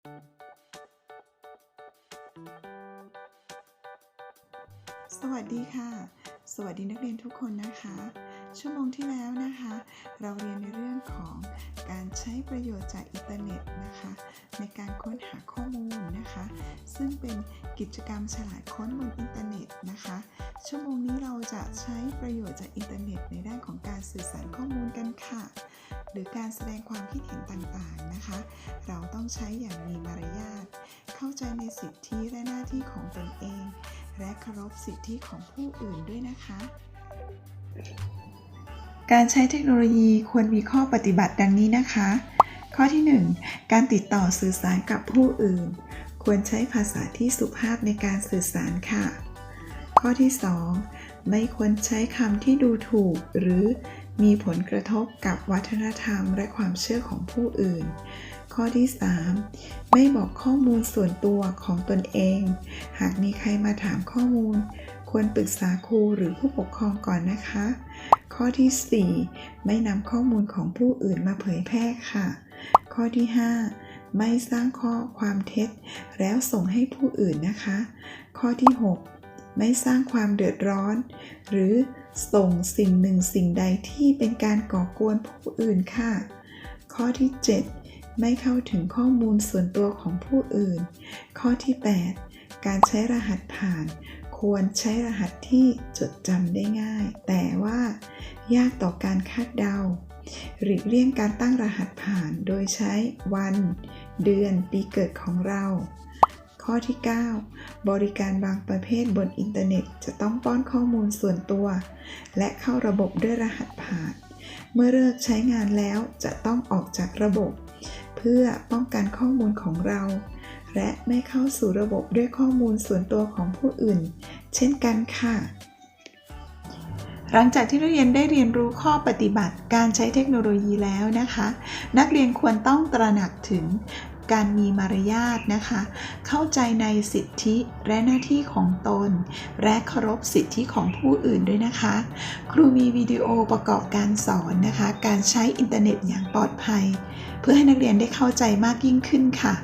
สวัสดีค่ะ สวัสดีนักเรียนทุกคนนะคะ ชั่วโมงที่แล้วนะคะ เราเรียนในเรื่องของการใช้ประโยชน์จากอินเทอร์เน็ตนะคะ ในการค้นหาข้อมูลนะคะ ซึ่งเป็นกิจกรรมฉลาดค้นบนอินเทอร์เน็ตนะคะ ชั่วโมงนี้เราจะใช้ประโยชน์จากอินเทอร์เน็ต ในด้านของการสื่อสารข้อมูลกันค่ะ หรือการแสดงความคิดเห็นต่างๆนะ เราต้องใช้อย่างมีมารยาท เข้าใจในสิทธิและหน้าที่ของตนเอง และเคารพสิทธิของผู้อื่นด้วยนะคะ การใช้เทคโนโลยีควรมีข้อปฏิบัติดังนี้นะคะ ข้อที่ 1 การติดต่อสื่อสารกับผู้อื่น ควรใช้ภาษาที่สุภาพในการสื่อสารค่ะ ข้อที่ 2 ไม่ควรใช้คำที่ดูถูก หรือมีผลกระทบกับวัฒนธรรมและความเชื่อของผู้อื่น ข้อที่ 3 ไม่บอกข้อมูลส่วนตัวของตนเอง หากมีใครมาถามข้อมูล ควรปรึกษาครูหรือผู้ปกครองก่อนนะคะ ข้อที่ 4 ไม่นำข้อมูลของผู้อื่นมาเผยแพร่ค่ะ ข้อที่ 5 ไม่สร้างข้อความเท็จ แล้วส่งให้ผู้อื่นนะคะ ข้อที่ 6 ไม่สร้างความเดือดร้อน หรือส่งสิ่งหนึ่งสิ่งใดที่เป็นการก่อกวนผู้อื่นค่ะ ข้อที่ 7 ไม่เข้าถึงข้อมูลส่วนตัวของผู้อื่น ข้อที่ 8 การใช้รหัสผ่าน ควรใช้รหัสที่จดจำได้ง่าย แต่ว่ายากต่อการคาดเดาหลีกเลี่ยงการตั้งรหัสผ่านโดยใช้วัน เดือน ปีเกิดของเรา ข้อที่ 9 บริการบางประเภทบนอินเทอร์เน็ต จะต้องป้อนข้อมูลส่วนตัว และเข้าระบบด้วยรหัสผ่าน เมื่อเลิกใช้งานแล้วจะต้องออกจากระบบ เพื่อป้องกันข้อมูลของเรา และไม่เข้าสู่ระบบด้วยข้อมูลส่วนตัวของผู้อื่น เช่นกันค่ะหลังจากที่นักเรียนได้เรียนรู้ข้อปฏิบัติการใช้เทคโนโลยีแล้วนะคะ นักเรียนควรต้องตระหนักถึง การมีมารยาทนะคะ เข้าใจในสิทธิและหน้าที่ของตน และเคารพสิทธิของผู้อื่นด้วยนะคะ ครูมีวิดีโอประกอบการสอนนะคะ การใช้อินเทอร์เน็ตอย่างปลอดภัย เพื่อให้นักเรียนได้เข้าใจมากยิ่งขึ้นค่ะ